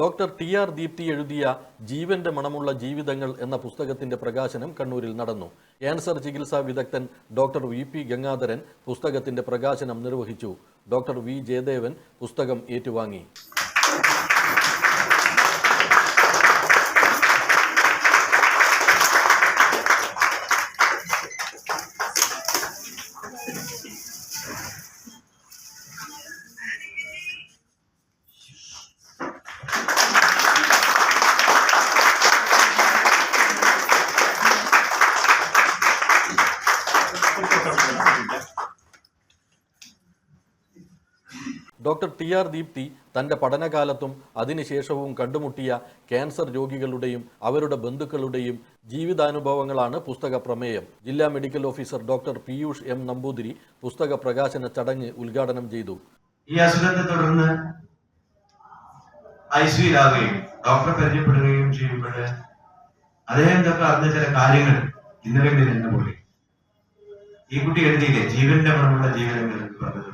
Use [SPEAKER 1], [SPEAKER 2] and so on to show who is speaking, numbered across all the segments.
[SPEAKER 1] Doctor T R Deepthi എഴുതിയ ജീവന്റെ മണമുള്ള ജീവിതങ്ങൾ എന്ന പുസ്തകത്തിന്റെ പ്രകാശനം കണ്ണൂരിൽ നടന്നു. ക്യാൻസർ ചികിത്സാ വിദഗ്ധൻ ഡോക്ടർ വി പി ഗംഗാധരൻ പുസ്തകത്തിന്റെ പ്രകാശനം നിർവഹിച്ചു. ഡോക്ടർ വി ജയദേവൻ പുസ്തകം ഏറ്റുവാങ്ങി. ഡോക്ടർ ടി ആർ ദീപ്തി തന്റെ പഠനകാലത്തും അതിനുശേഷവും കണ്ടുമുട്ടിയ ക്യാൻസർ രോഗികളുടെയും അവരുടെ ബന്ധുക്കളുടെയും ജീവിതാനുഭവങ്ങളാണ് പുസ്തക പ്രമേയം. ജില്ലാ medical officer doctor Piyush M Namboothiri പുസ്തക പ്രകാശന ചടങ്ങ് ഉദ്ഘാടനം ചെയ്തു.
[SPEAKER 2] ഈ അസുഖത്തെ തുടർന്ന് ഐ സിയിലാവുകയും ഡോക്ടറെ പരിചയപ്പെടുകയും ചെയ്യുമ്പോൾ അദ്ദേഹം തൊക്കെ അറിഞ്ഞ ചില കാര്യങ്ങൾ ഇന്നലെ പോലെ. ഈ കുട്ടി എഴുതിയില്ലേ? ജീവന്റെ മണമുള്ള ജീവനങ്ങൾ എന്ന് പറഞ്ഞതുപോലെ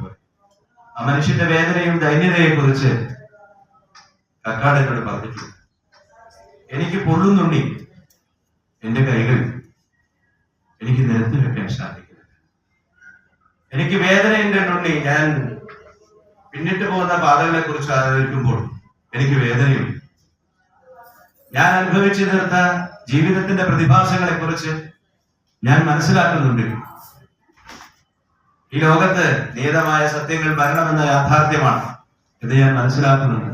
[SPEAKER 2] ആ മനുഷ്യന്റെ വേദനയും ദൈന്യതയെ കുറിച്ച് കക്കാട് പറഞ്ഞിട്ടുണ്ട്. എനിക്ക് പൊള്ളുന്നുണ്ടി എന്റെ കൈകൾ എനിക്ക് നിരത്തി വെക്കാൻ സാധിക്കുന്നു എനിക്ക് വേദനയുണ്ടെന്നുണ്ടി ഞാൻ പിന്നിട്ട് പോകുന്ന പാതകളെ കുറിച്ച് ആലോചിക്കുമ്പോൾ എനിക്ക് വേദനയുണ്ട്. ഞാൻ അനുഭവിച്ചു തീർത്ത ജീവിതത്തിന്റെ പ്രതിഭാസങ്ങളെ കുറിച്ച് ഞാൻ മനസ്സിലാക്കുന്നുണ്ട്. ഈ ലോകത്ത് നിയതമായ സത്യങ്ങൾ വരണമെന്ന യാഥാർത്ഥ്യമാണ് ഇത് ഞാൻ മനസ്സിലാക്കുന്നുണ്ട്.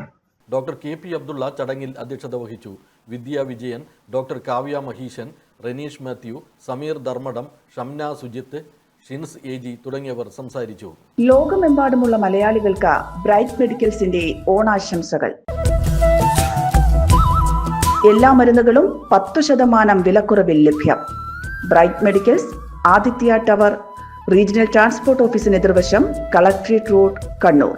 [SPEAKER 1] ഡോക്ടർ കെ പി അബ്ദുള്ള ചടങ്ങിൽ അധ്യക്ഷത വഹിച്ചു. Vidya Vijayan doctor Kavya Maheeshan Reneesh Mathew Sameer Dharmadam Shamna Sujith Shins A G തുടങ്ങിയവർ സംസാരിച്ചു.
[SPEAKER 3] ലോകമെമ്പാടുമുള്ള മലയാളികൾക്ക് ബ്രൈറ്റ് മെഡിക്കൽസിന്റെ ഓണാശംസകൾ. എല്ലാ മരുന്നുകളും പത്തു ശതമാനം വിലക്കുറവിൽ ലഭ്യം. Bright medicals Aditya tower regional transport ഓഫീസിന് എതിർവശം കളക്ട്രേറ്റ് റോഡ് കണ്ണൂർ.